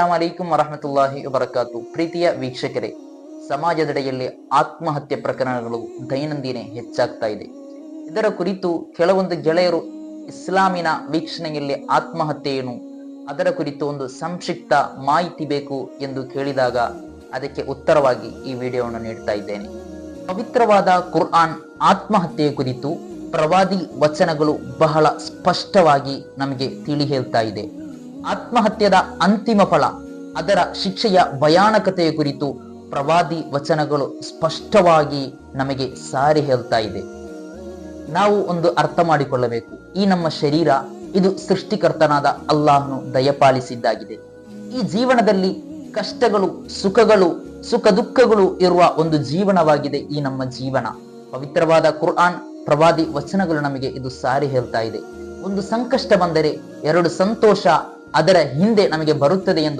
ಅಲೈಕುಂ ವರಹಮತುಲ್ಲಾಹಿ ವಬರಕಾತು ಪ್ರೀತಿಯ ವೀಕ್ಷಕರೇ, ಸಮಾಜದೆಡೆಯಲ್ಲಿ ಆತ್ಮಹತ್ಯೆ ಪ್ರಕರಣಗಳು ದೈನಂದಿನ ಹೆಚ್ಚಾಗ್ತಾ ಇದೆ. ಇದರ ಕುರಿತು ಕೆಲವೊಂದು ಗೆಳೆಯರು ಇಸ್ಲಾಮಿನ ವೀಕ್ಷಣೆಯಲ್ಲಿ ಆತ್ಮಹತ್ಯೆ ಏನು ಅದರ ಕುರಿತು ಒಂದು ಸಂಕ್ಷಿಪ್ತ ಮಾಹಿತಿ ಬೇಕು ಎಂದು ಕೇಳಿದಾಗ ಅದಕ್ಕೆ ಉತ್ತರವಾಗಿ ಈ ವಿಡಿಯೋವನ್ನು ನೀಡ್ತಾ ಇದ್ದೇನೆ. ಪವಿತ್ರವಾದ ಕುರ್ಆನ್ ಆತ್ಮಹತ್ಯೆಯ ಕುರಿತು ಪ್ರವಾದಿ ವಚನಗಳು ಬಹಳ ಸ್ಪಷ್ಟವಾಗಿ ನಮಗೆ ತಿಳಿ ಹೇಳ್ತಾ ಇದೆ. ಆತ್ಮಹತ್ಯದ ಅಂತಿಮ ಫಲ, ಅದರ ಶಿಕ್ಷೆಯ ಭಯಾನಕತೆಯ ಕುರಿತು ಪ್ರವಾದಿ ವಚನಗಳು ಸ್ಪಷ್ಟವಾಗಿ ನಮಗೆ ಸಾರಿ ಹೇಳ್ತಾ ಇದೆ. ನಾವು ಒಂದು ಅರ್ಥ ಮಾಡಿಕೊಳ್ಳಬೇಕು. ಈ ನಮ್ಮ ಶರೀರ, ಇದು ಸೃಷ್ಟಿಕರ್ತನಾದ ಅಲ್ಲಾಹನು ದಯಪಾಲಿಸಿದ್ದಾಗಿದೆ. ಈ ಜೀವನದಲ್ಲಿ ಕಷ್ಟಗಳು, ಸುಖಗಳು, ಸುಖ ದುಃಖಗಳು ಇರುವ ಒಂದು ಜೀವನವಾಗಿದೆ ಈ ನಮ್ಮ ಜೀವನ. ಪವಿತ್ರವಾದ ಕುರ್ಆನ್ ಪ್ರವಾದಿ ವಚನಗಳು ನಮಗೆ ಇದು ಸಾರಿ ಹೇಳ್ತಾ ಇದೆ. ಒಂದು ಸಂಕಷ್ಟ ಬಂದರೆ ಎರಡು ಸಂತೋಷ ಅದರ ಹಿಂದೆ ನಮಗೆ ಬರುತ್ತದೆ ಎಂದು